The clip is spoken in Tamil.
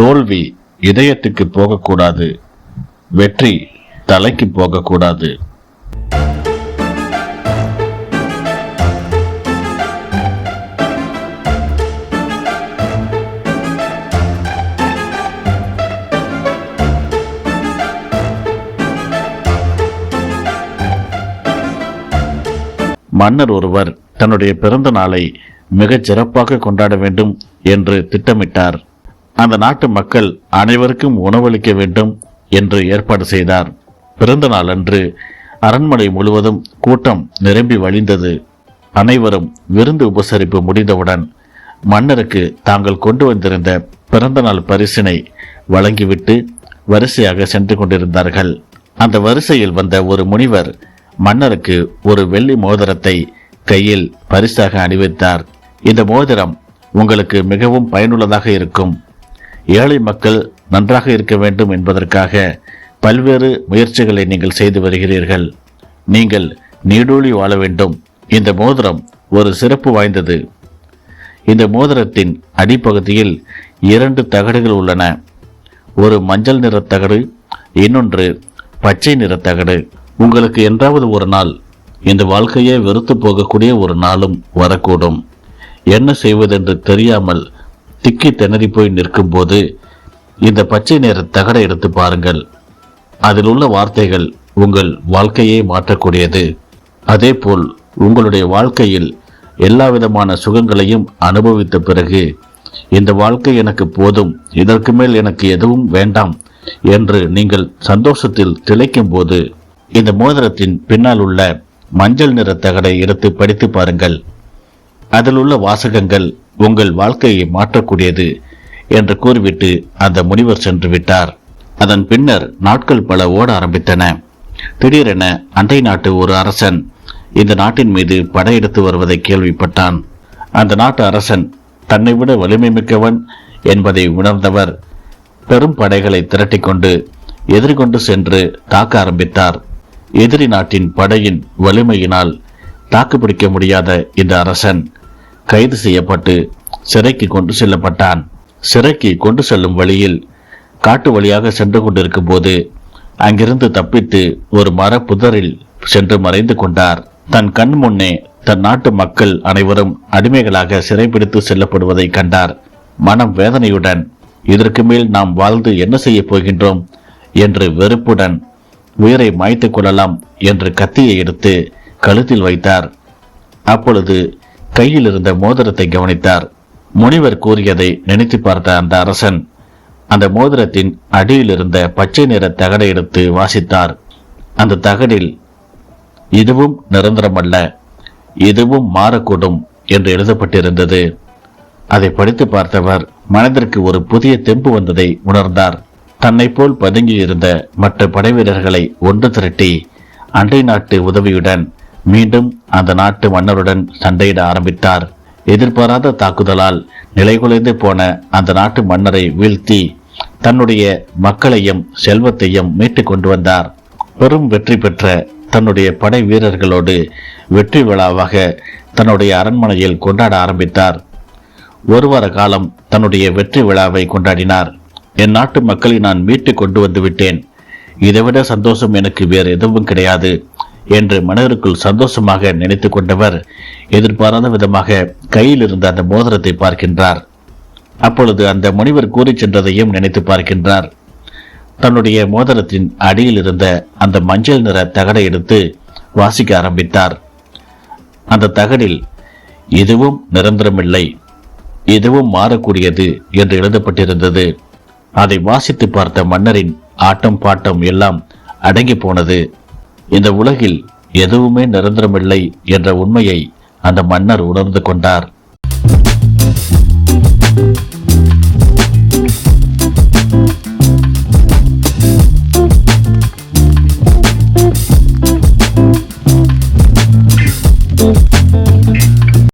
தோல்வி இதயத்துக்கு போகக்கூடாது. வெற்றி தலைக்கு போகக்கூடாது. மன்னர் ஒருவர் தன்னுடைய பிறந்த நாளை மிகச் சிறப்பாக கொண்டாட வேண்டும் என்று திட்டமிட்டார். அந்த நாட்டு மக்கள் அனைவருக்கும் உணவளிக்க வேண்டும் என்று ஏற்பாடு செய்தார். பிறந்த நாள் அன்று அரண்மனை முழுவதும் கூட்டம் நிரம்பி வழிந்தது. அனைவரும் விருந்து உபசரிப்பு முடிந்தவுடன் மன்னருக்கு தாங்கள் கொண்டு வந்திருந்த பிறந்தநாள் பரிசினை வழங்கிவிட்டு வரிசையாக சென்று கொண்டிருந்தார்கள். அந்த வரிசையில் வந்த ஒரு முனிவர் மன்னருக்கு ஒரு வெள்ளி மோதிரத்தை கையில் பரிசாக அணிவித்தார். இந்த மோதிரம் உங்களுக்கு மிகவும் பயனுள்ளதாக இருக்கும். ஏழை மக்கள் நன்றாக இருக்க வேண்டும் என்பதற்காக பல்வேறு முயற்சிகளை நீங்கள் செய்து வருகிறீர்கள். நீங்கள் நீடூழி வாழ வேண்டும். இந்த மோதிரம் ஒரு சிறப்பு வாய்ந்தது. இந்த மோதிரத்தின் அடிப்பகுதியில் இரண்டு தகடுகள் உள்ளன. ஒரு மஞ்சள் நிற தகடு இன்னொன்று பச்சை நிற தகடு. உங்களுக்கு என்றாவது ஒரு நாள் இந்த வாழ்க்கையே வெறுத்து போகக்கூடிய ஒரு நாளும் வரக்கூடும். என்ன செய்வதென்று தெரியாமல் திக்கி திணறி போய் நிற்கும்போது இந்த பச்சை நிற தகடை எடுத்து பாருங்கள். அதில் உள்ள வார்த்தைகள் உங்கள் வாழ்க்கையை மாற்றக்கூடியது. அதே போல் உங்களுடைய வாழ்க்கையில் எல்லா விதமான சுகங்களையும் அனுபவித்த பிறகு இந்த வாழ்க்கை எனக்கு போதும் இதற்கு மேல் எனக்கு எதுவும் வேண்டாம் என்று நீங்கள் சந்தோஷத்தில் திளைக்கும் போது இந்த மோதிரத்தின் பின்னால் உள்ள மஞ்சள் நிற தகடை எடுத்து படித்து பாருங்கள். அதில் உள்ள வாசகங்கள் உங்கள் வாழ்க்கையை மாற்றக்கூடியது என்று கூறிவிட்டு அந்த முனிவர் சென்று விட்டார். அதன் பின்னர் நாட்கள் பல ஓட ஆரம்பித்தன. திடீரென அண்டை நாட்டு ஒரு அரசன் இந்த நாட்டின் மீது படையெடுத்து வருவதை கேள்விப்பட்டான். அந்த நாட்டு அரசன் தன்னை விட வலிமை மிக்கவன் என்பதை உணர்ந்தவர் பெரும் படைகளை திரட்டிக்கொண்டு எதிர்கொண்டு சென்று தாக்க ஆரம்பித்தார். எதிரி நாட்டின் படையின் வலிமையினால் தாக்குப்பிடிக்க முடியாத இந்த அரசன் கைது செய்யப்பட்டு சிறைக்கு கொண்டு செல்லப்பட்டான். சிறைக்கு கொண்டு செல்லும் வழியில் காட்டு வழியாக சென்று கொண்டிருக்கும் போது அங்கிருந்து தப்பித்து ஒரு மர புதரில் சென்று மறைந்து கொண்டார். தன் கண் முன்னே தன் நாட்டு மக்கள் அனைவரும் அடிமைகளாக சிறைபிடித்து செல்லப்படுவதை கண்டார். மனம் வேதனையுடன் இதற்கு மேல் நாம் வாழ்ந்து என்ன செய்ய போகின்றோம்? என்று வெறுப்புடன் உயிரை மாய்த்துக் கொள்ளலாம் என்று கத்தியை எடுத்து கழுத்தில் வைத்தார். அப்பொழுது கையில் இருந்த மோதிரத்தை கவனித்தார். முனிவர் கூறியதை நினைத்து பார்த்த அந்த அரசன் அந்த மோதிரத்தின் அடியில் இருந்த பச்சை நிற தகடை எடுத்து வாசித்தார். அந்த தகடில் இதுவும் நிரந்தரமல்ல இதுவும் மாறக்கூடும் என்று எழுதப்பட்டிருந்தது. அதை படித்து பார்த்தவர் மனதிற்கு ஒரு புதிய தெம்பு வந்ததை உணர்ந்தார். தன்னை போல் பதுங்கி இருந்த மற்ற படைவீரர்களை ஒன்று திரட்டி அண்டை நாட்டு உதவியுடன் மீண்டும் அந்த நாட்டு மன்னருடன் சண்டையிட ஆரம்பித்தார். எதிர்பாராத தாக்குதலால் நிலைகுலைந்து போன அந்த நாட்டு மன்னரை வீழ்த்தி தன்னுடைய மக்களையும் செல்வத்தையும் மீட்டு கொண்டு வந்தார். பெரும் வெற்றி பெற்ற தன்னுடைய படை வீரர்களோடு வெற்றி விழாவாக தன்னுடைய அரண்மனையில் கொண்டாட ஆரம்பித்தார். ஒரு வார காலம் தன்னுடைய வெற்றி விழாவை கொண்டாடினார். என் நாட்டு மக்களை நான் மீட்டு கொண்டு வந்து விட்டேன். இதைவிட சந்தோஷம் எனக்கு வேறு எதுவும் கிடையாது. என்று மனதிற்குள் சந்தோஷமாக நினைத்து கொண்டவர் எதிர்பாராத விதமாக கையில் இருந்த அந்த மோதிரத்தை பார்க்கின்றார். அப்பொழுது அந்த முனிவர் கூறி சென்றதையும் நினைத்து பார்க்கின்றார். தன்னுடைய மோதிரத்தின் அடியில் இருந்த அந்த மஞ்சள் நிற தகடை எடுத்து வாசிக்க ஆரம்பித்தார். அந்த தகடில் இதுவும் நிரந்தரமில்லை. இதுவும் மாறக்கூடியது என்று எழுதப்பட்டிருந்தது. அதை வாசித்து பார்த்த மன்னரின் ஆட்டம் பாட்டம் எல்லாம் அடங்கி போனது. இந்த உலகில் எதுவுமே நிரந்தரமில்லை என்ற உண்மையை அந்த மன்னர் உணர்ந்து கொண்டார்.